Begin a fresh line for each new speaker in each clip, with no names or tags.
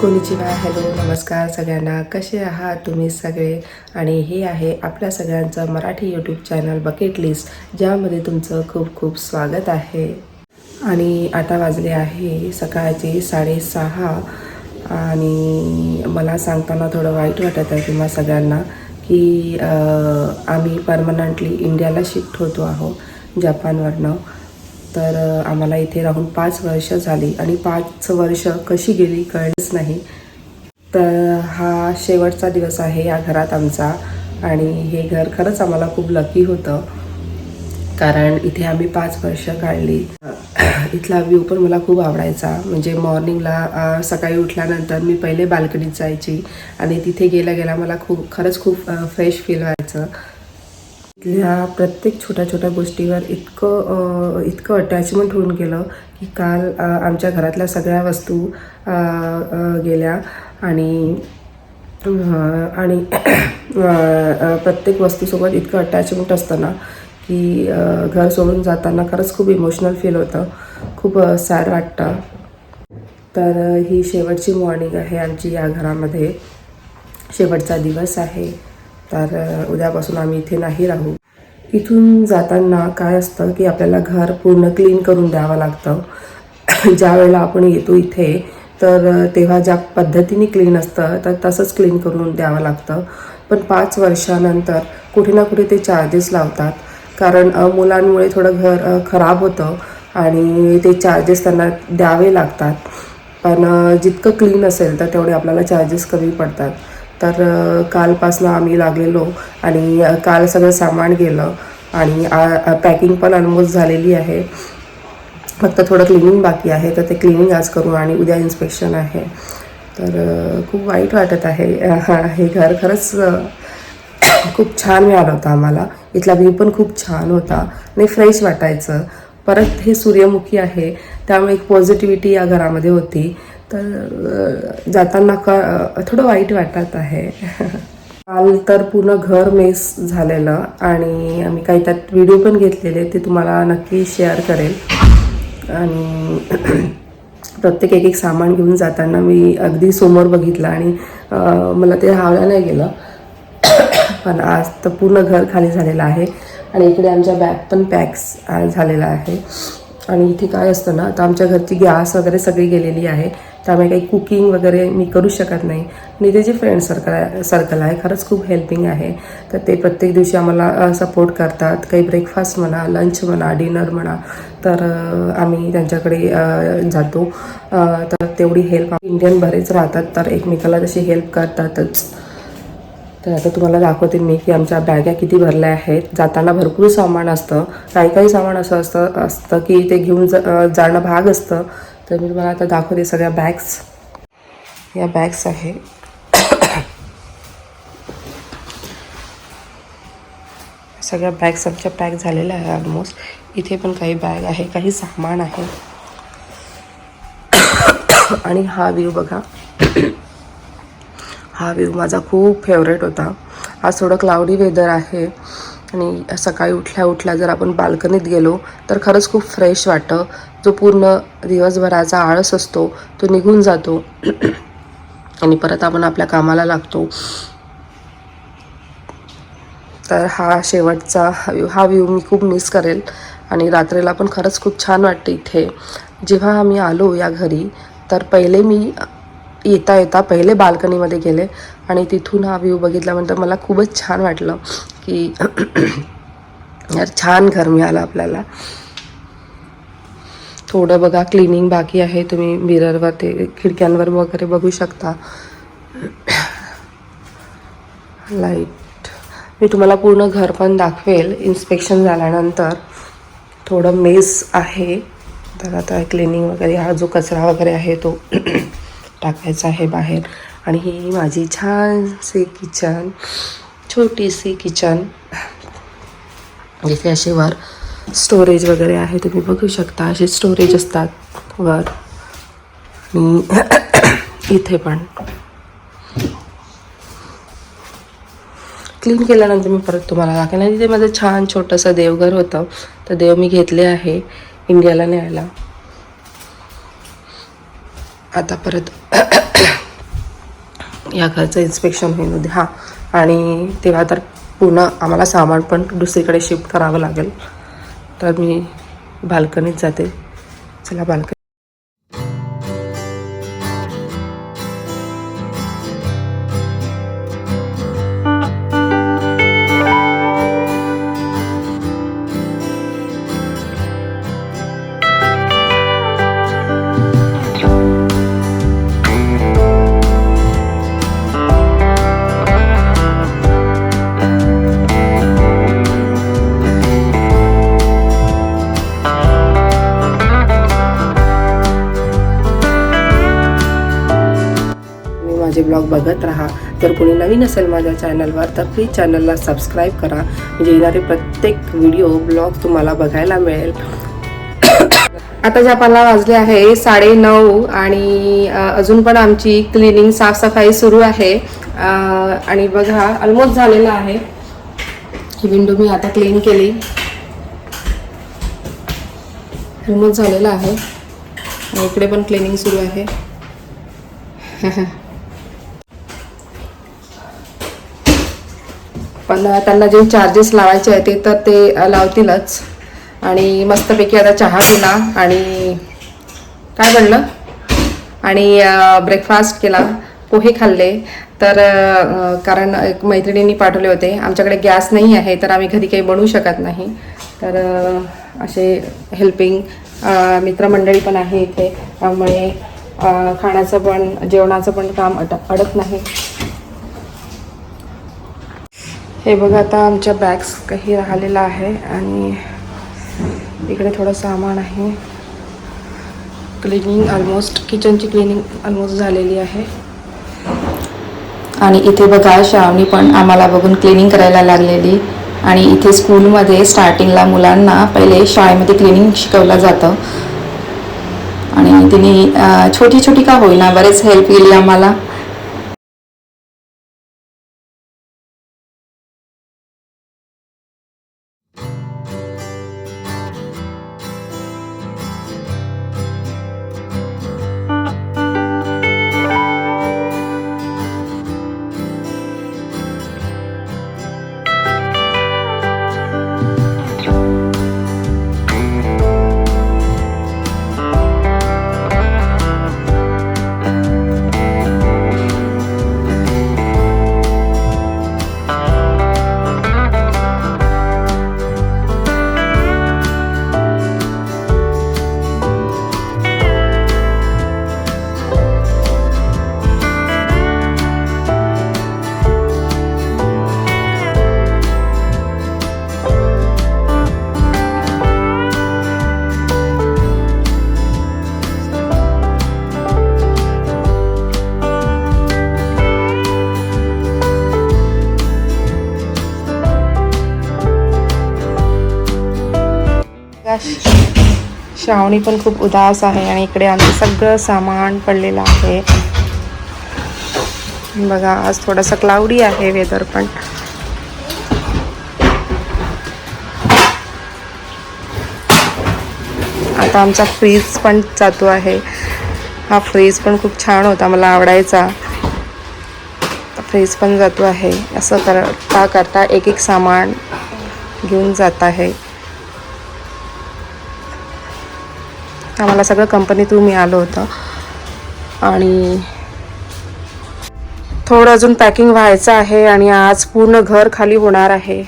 कोणीचिवा hello नमस्कार सगळ्यांना. कसे आहात तुम्ही सगळे? आणि हे आहे आपल्या सगळ्यांचं Marathi YouTube channel bucket list ज्यामध्ये तुमचं खूप खूप स्वागत आहे. आणि आता वाजले आहे सकाळचे साडेसहा. आणि मला सांगताना थोडं वाईट वाटत आहे तुम्हा सगळ्यांना की आम्ही परमनंटली इंडियाला शिफ्ट होतो आहोत जपानवरनं तर आम्हाला इथे राहून पाच वर्ष झाली आणि पाच वर्ष कशी गेली कळलंच नाही. तर हा शेवटचा दिवस आहे या घरात आमचा आणि हे घर खरंच आम्हाला खूप लकी होतं. कारण इथे आम्ही पाच वर्ष काढली. इथला व्ह्यू पण मला खूप आवडायचा. म्हणजे मॉर्निंगला सकाळी उठल्यानंतर मी पहिले बाल्कनीत जायची आणि तिथे गेल्या गेल्या मला खूप खरंच खूप फ्रेश फील व्हायचं. इथल्या प्रत्येक छोट्या छोट्या गोष्टीवर इतकं इतकं अटॅचमेंट होऊन गेलं की काल आमच्या घरातल्या सगळ्या वस्तू गेल्या आणि आणि प्रत्येक वस्तूसोबत इतकं अटॅचमेंट असतं ना की घर सोडून जाताना खरंच खूप इमोशनल फील होतं. खूप सॅड वाटतं. तर ही शेवटची मॉर्निंग आहे आमची या घरामध्ये. शेवटचा दिवस आहे. तर उद्यापासून आम्ही इथे नाही राहू. तिथून जाताना काय असतं की आपल्याला घर पूर्ण क्लीन करून द्यावं लागतं. ज्या वेळेला आपण येतो इथे तर तेव्हा ज्या पद्धतीने क्लीन असतं तर तसंच क्लीन करून द्यावं लागतं. पण पाच वर्षानंतर कुठे ना कुठे ते चार्जेस लावतात. कारण मुलांमुळे थोडं घर खराब होतं आणि ते चार्जेस त्यांना द्यावे लागतात. पण जितकं क्लीन असेल तर तेवढे आपल्याला चार्जेस कमी पडतात. तर कालपासनं आम्ही लागलेलो आणि काल सगळं सामान गेलं आणि पॅकिंग पण ऑलमोस्ट झालेली आहे. फक्त थोडं क्लिनिंग बाकी आहे तर ते क्लिनिंग आज करू आणि उद्या इन्स्पेक्शन आहे. तर खूप वाईट वाटत आहे हे घर. खरंच खूप छान मिळालं होतं आम्हाला. इथला व्ह्यू पण खूप छान होता. आणि फ्रेश वाटायचं. परत हे सूर्यमुखी आहे त्यामुळे एक पॉझिटिव्हिटी या घरामध्ये होती. तर जाताना क थोडं वाईट वाटत आहे. काल तर पूर्ण घर मेस झालेलं आणि आम्ही काही त्यात व्हिडिओ पण घेतलेले ते तुम्हाला नक्की शेअर करेल. आणि प्रत्येक एक एक सामान घेऊन जाताना मी अगदी समोर बघितलं आणि मला ते हावला नाही गेलं. पण आज तर पूर्ण घर खाली झालेलं आहे आणि इकडे आमच्या बॅग पण पॅक्स झालेला आहे. आणि इथे काय असतं ना आता आमच्या घरची गॅस वगैरे सगळी गेलेली आहे. त्यामुळे काही कुकिंग वगैरे मी करू शकत नाही. आणि ते जे फ्रेंड सर्कल आहे सर्कल आहे खरंच खूप हेल्पिंग आहे. तर ते प्रत्येक दिवशी आम्हाला सपोर्ट करतात. काही ब्रेकफास्ट म्हणा लंच म्हणा डिनर म्हणा तर आम्ही त्यांच्याकडे जातो. तर तेवढी हेल्प इंडियन बरेच राहतात तर एकमेकाला तशी हेल्प करतातच तर आता तुम्हाला दाखवते मी की आमच्या बॅगा किती भरल्या आहेत. जाताना भरपूर सामान असतं. काही काही सामान असं असतं असतं की ते घेऊन जा जाणं भाग असतं. तर मी तुम्हाला आता दाखवते सगळ्या बॅग्स या बॅग्स आहे. सगळ्या बॅग्स आमच्या पॅक झालेल्या आहे ऑलमोस्ट इथे पण काही बॅग आहे काही सामान आहे. आणि हा व्ह्यू बघा. हा व्ह्यू माझा खूप फेवरेट होता. आज थोडं क्लाउडी वेदर आहे. आणि सकाळी उठल्या उठल्या जर आपण बाल्कनीत गेलो तर खरंच खूप फ्रेश वाटतं. जो पूर्ण दिवसभराचा आळस असतो तो निघून जातो. आणि परत आपण आपल्या कामाला लागतो. तर हा शेवटचा हा व्ह्यू मी खूप मिस करेल. आणि रात्रीला पण खरंच खूप छान वाटते इथे. जेव्हा आम्ही आलो या घरी तर पहिले मी येता येता पहिले बाल्कनीमध्ये गेले आणि तिथून हा व्ह्यू बघितल्यानंतर मला खूपच छान वाटलं की यार छान घर मिळालं आपल्याला. थोडं बघा क्लिनिंग बाकी आहे. तुम्ही मिररवर ते खिडक्यांवर वगैरे बघू शकता. लाइट मी तुम्हाला पूर्ण घर पण दाखवेल. इन्स्पेक्शन झाल्यानंतर थोडं मेस आहे. तर आता क्लिनिंग वगैरे हा जो कचरा वगैरे आहे तो टाकायचं आहे बाहेर. आणि ही माझी छानशी किचन छोटीशी किचन. जिथे असे वर स्टोरेज वगैरे आहे तुम्ही बघू शकता. असे स्टोरेज असतात वर. आणि इथे पण. क्लीन केल्यानंतर मी परत तुम्हाला दाखवणार तिथे माझं छान छोटंसं देवघर होतं. तर देव मी घेतले आहे. इंडियाला न्यायला. आता परत या घरचं इन्स्पेक्शन होईल उद्या. हां. आणि तेव्हा तर पुन्हा आम्हाला सामान पण दुसरीकडे शिफ्ट करावं लागेल. तर मी बाल्कनीत जाते. चला बाल्कनी माझे ब्लॉग बघत राहा. जर कोणी नवीन असेल माझ्या चॅनलवर तर प्लीज चॅनलला सबस्क्राईब करा. म्हणजे येणारे प्रत्येक व्हिडिओ ब्लॉग तुम्हाला बघायला मिळेल. आता जपानला वाजले आहे साडे नऊ आणि अजून पण आमची क्लिनिंग साफसफाई सुरू आहे. आणि बघा ऑलमोस्ट झालेलं आहे. ही विंडो मी आता क्लीन केली. ऑलमोस्ट झालेलं आहे. इकडे पण क्लिनिंग सुरू आहे. पण त्यांना जे चार्जेस लावायचे आहे ते तर ते लावतीलच. आणि मस्तपैकी आता चहा पिला आणि काय म्हणलं आणि ब्रेकफास्ट केला. पोहे खाल्ले. तर कारण एक मैत्रिणींनी पाठवले होते. आमच्याकडे गॅस नाही आहे तर आम्ही घरी काही बनवू शकत नाही. तर असे हेल्पिंग मित्रमंडळी पण आहे इथे. त्यामुळे खाण्याचं पण जेवणाचं पण काम अट अडत नाही. हे बघा आता आमच्या बॅग्स काही राहिलेलं आहे आणि इकडे थोडं सामान आहे. क्लिनिंग ऑलमोस्ट किचनची क्लिनिंग ऑलमोस्ट झालेली आहे.
आणि इथे बघा श्रावणी पण आम्हाला बघून क्लिनिंग करायला लागलेली. आणि इथे स्कूलमध्ये स्टार्टिंगला मुलांना पहिले शाळेमध्ये क्लिनिंग शिकवलं जातं. आणि तिने छोटी छोटी का होईना बरेच हेल्प केली आम्हाला.
श्रावणी पण खूप उदास आहे आणि इकडे आमचं सगळं सामान पडलेलं आहे. बघा आज थोडंसं क्लाउडी आहे वेदर पण. आता आमचा फ्रीज पण जातो आहे. हा फ्रीज पण खूप छान होता मला आवडायचा. फ्रीज पण जातो आहे. असं करता करता एक एक सामान घेऊन जात आहे. आम्हाला सगळं कंपनीतून मिळालं होतं. आणि थोडं अजून पॅकिंग व्हायचं आहे आणि आज पूर्ण घर खाली होणार आहे.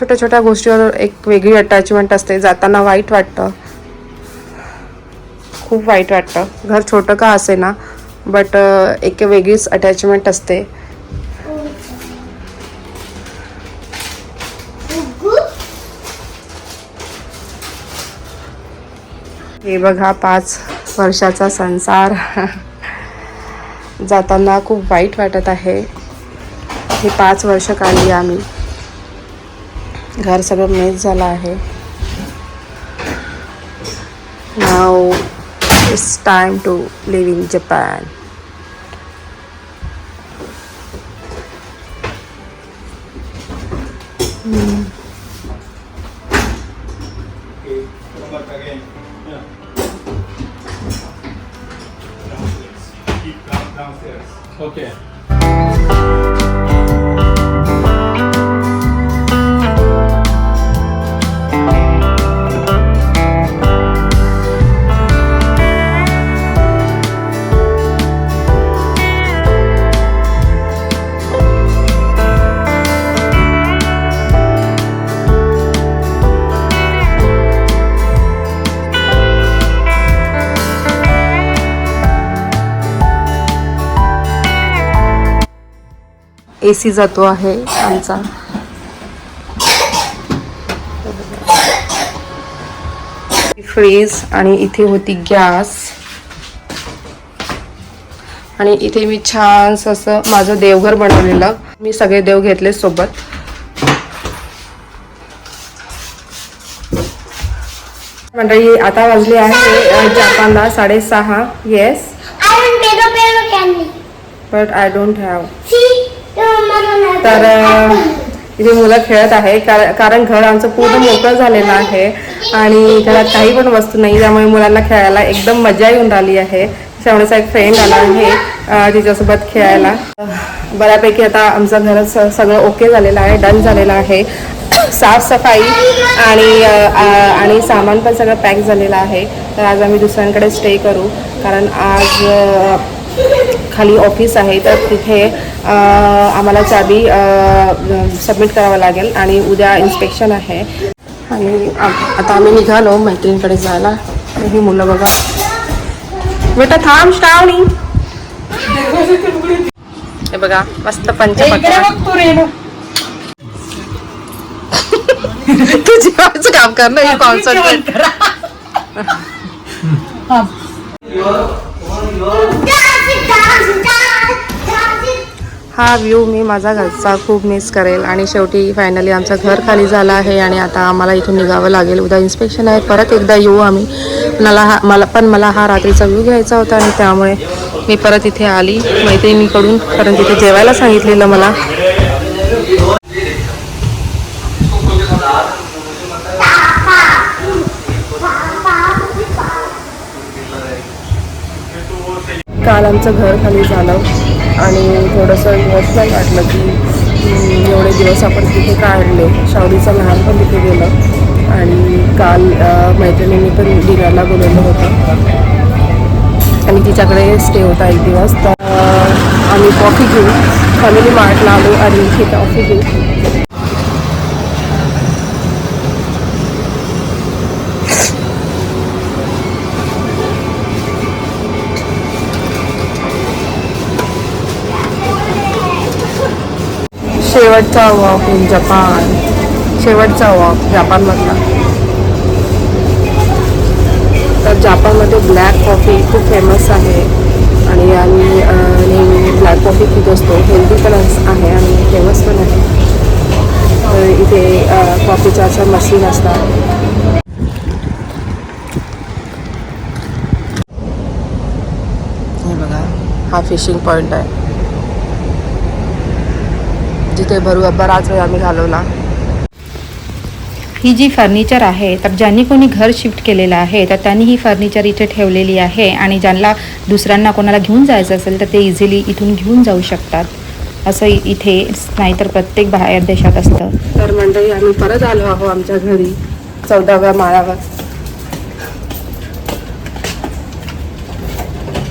छोट्या छोट्या गोष्टीवर एक वेगळी अटॅचमेंट असते. जाताना वाईट वाटतं. खूप वाईट वाटतं. घर छोटं का असे ना बट एक वेगळीच अटॅचमेंट असते. हे बघा पाच वर्षाचा संसार. जाताना खूप वाईट वाटत आहे. हे पाच वर्ष काढली आम्ही. घर सगळं मेस झालं आहे. नाव it's time to leave in Japan A C जातो आहे आमचा. फ्रीज आणि इथे होती गॅस. आणि इथे मी छान असं माझं देवघर बनवलेलं. मी सगळे देव घेतले सोबत. मंडळी आता वाजले आहे जपानला साडेसहा. Yes. But I don't have तर इथे मुलं खेळत आहे कारण घर आमचं पूर्ण मोकळं झालेलं आहे. आणि घरात काही पण वस्तू नाही त्यामुळे मुलांना खेळायला एकदम मजा येऊन राहिली आहे. त्यामुळेचा एक फ्रेंड आला आहे तिच्यासोबत खेळायला. बऱ्यापैकी आता आमचं घर स- सगळं ओके झालेलं आहे डन झालेलं आहे. साफसफाई आणि आणि सामान पण सगळं पॅक झालेलं आहे. तर आज आम्ही दुसऱ्यांकडे स्टे करू. कारण आज खाली ऑफिस आहे तर तिथे अ, आम्हाला चाबी सबमिट करावं लागेल आणि उद्या इन्स्पेक्शन आहे. आणि आता आम्ही निघालो मैत्रिणीकडे जायला. ही मुलं बघा. बेटा थांब श्रावणी. हे बघा मस्त पंच तू काम कर ना कॉन्सन्ट्रेट हा व्ह्यू मी माझा घरचा खूप मिस करेल. आणि शेवटी फायनली आमचं घर खाली झालं आहे आणि आता आम्हाला इथून निघावं लागेल. उद्या इन्स्पेक्शन आहे. परत एकदा येऊ आम्ही. मला हा मला पण मला हा रात्रीचा व्ह्यू घ्यायचा होता आणि त्यामुळे मी परत इथे आली. मैत्रिणीकडून कारण तिथे जेवायला सांगितलेलं मला. काल आमचं घर खाली झालं आणि थोडंसं इमोशनल वाटलं की एवढे दिवस आपण तिथे काढले शावरीचं लहान पण तिथे गेलं. आणि काल मैत्रिणींनी पण डिनरला बोलवलं होतं. आणि तिच्याकडे स्टे होता एक दिवस. तर आम्ही कॉफी घेऊ फॅमिली मार्टला आलो आणि इथे कॉफी घेऊ शेवटचा वॉक इन जपान शेवटचा वॉक जपानमधला तर जपानमध्ये ब्लॅक कॉफी खूप फेमस आहे. आणि आम्ही नेहमी ब्लॅक कॉफी पित असतो. हेल्दी पण आहे आणि फेमस पण आहे. तर इथे कॉफीच्या अशा असं मशीन असतात. हा फिशिंग पॉईंट आहे. जिथे भरू बराच वेळ आम्ही घालवला.
ही जी फर्निचर आहे तर ज्यांनी कोणी घर शिफ्ट केलेलं आहे तर त्यांनी ही फर्निचर इथे ठेवलेली आहे आणि ज्यांना दुसऱ्यांना कोणाला घेऊन जायचं असेल तर ते इझिली इथून घेऊन जाऊ शकतात. असं इथे नाहीतर प्रत्येक बाहेर देशात असतं.
तर मंडळी आम्ही परत आलो आहो आमच्या घरी चौदाव्या माळावर.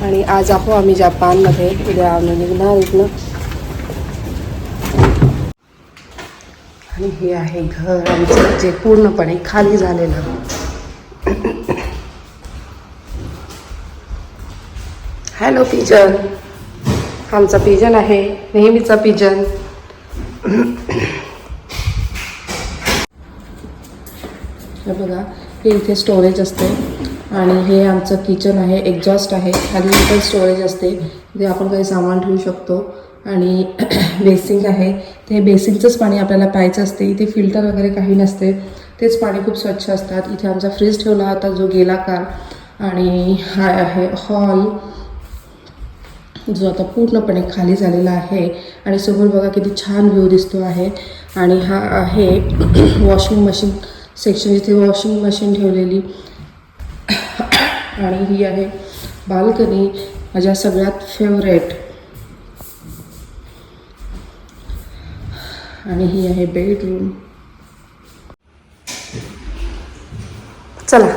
आणि आज आहो आम्ही जपानमध्ये. उद्या आम्ही निघणार इथनं. आणि हे आहे घर आमचं जे पूर्णपणे खाली झालेलं. हॅलो पिजन आमचा पिजन आहे. नेहमीचा पिजन बघा हे इथे स्टोरेज असते. आणि हे आमचं किचन आहे. एक्झॉस्ट आहे. खाली इथे स्टोरेज असते. जे आपण काही सामान ठेवू शकतो. आणि बेसिंग आहे. ते बेसिंगचंच पाणी आपल्याला प्यायचं असते. इथे फिल्टर वगैरे काही नसते. तेच पाणी खूप स्वच्छ असतात. इथे आमचा फ्रीज ठेवला होता जो गेला काल. आणि हा आहे हॉल जो आता पूर्णपणे खाली झालेला आहे. आणि समोर बघा किती छान व्ह्यू दिसतो आहे. आणि हा आहे वॉशिंग मशीन सेक्शन इथे वॉशिंग मशीन ठेवलेली. आणि ही आहे बाल्कनी माझ्या सगळ्यात फेवरेट. आणि ही आहे बेडरूम.
चला.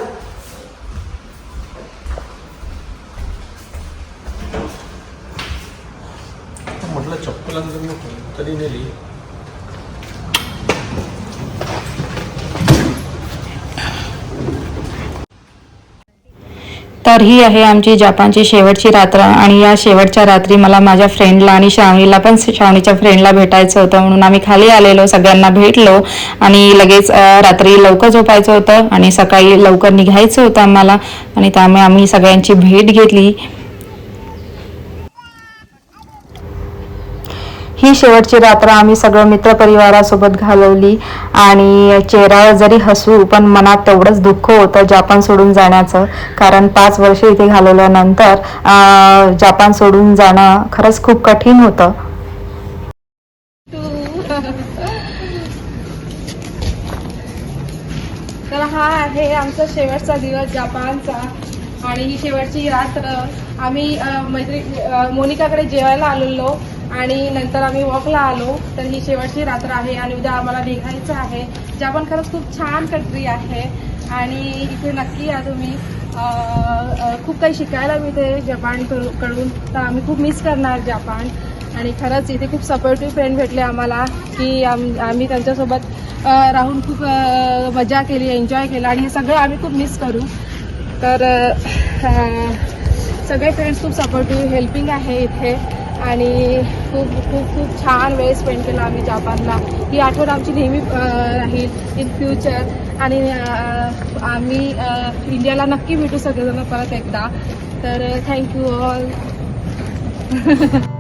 तर
ही आहे आमची जपानची शेवटची रात्र आणि या शेवटच्या रात्री मला माझ्या फ्रेंडला आणि श्रावणीला पण श्रावणीच्या फ्रेंडला भेटायचं होतं म्हणून आम्ही खाली आलेलो सगळ्यांना भेटलो आणि लगेच रात्री लवकर झोपायचं होतं आणि सकाळी लवकर निघायचं होतं आम्हाला आणि त्यामुळे आम्ही सगळ्यांची भेट घेतली. ही शेवटची रात्र आम्ही सगळं मित्रपरिवारासोबत घालवली. आणि चेहऱ्यावर जरी हसू पण मनात तेवढंच दुःख होतं जापान सोडून जाण्याचं. कारण पाच वर्ष इथे घालवल्यानंतर जापान सोडून जाणं खरंच खूप कठीण होतं.
तर हा आहे आमचा शेवटचा दिवस जपानचा. आणि ही शेवटची रात्र आम्ही मैत्री मोनिकाकडे जेवायला आलेलो. आणि नंतर आम्ही वॉकला आलो. तर ही शेवटची रात्र आहे आणि उद्या आम्हाला निघायचं आहे जापान खरंच खूप छान कंट्री आहे. आणि इथे नक्की या तुम्ही. खूप काही शिकायला मिळते जपानकडून तर आम्ही खूप मिस करणार जपान. आणि खरंच इथे खूप सपोर्टिव्ह फ्रेंड भेटले आम्हाला की आम आम्ही त्यांच्यासोबत राहून खूप मजा केली एन्जॉय केला. आणि हे सगळं आम्ही खूप मिस करू. तर सगळे फ्रेंड्स खूप सपोर्टिव्ह हेल्पिंग आहे इथे. आणि खूप खूप खूप छान वेळ स्पेंड केला आम्ही जापानला. ही आठवण आमची नेहमी राहील इन फ्युचर आणि आम्ही इंडियाला नक्की भेटू सगळेजण परत एकदा. तर थँक्यू ऑल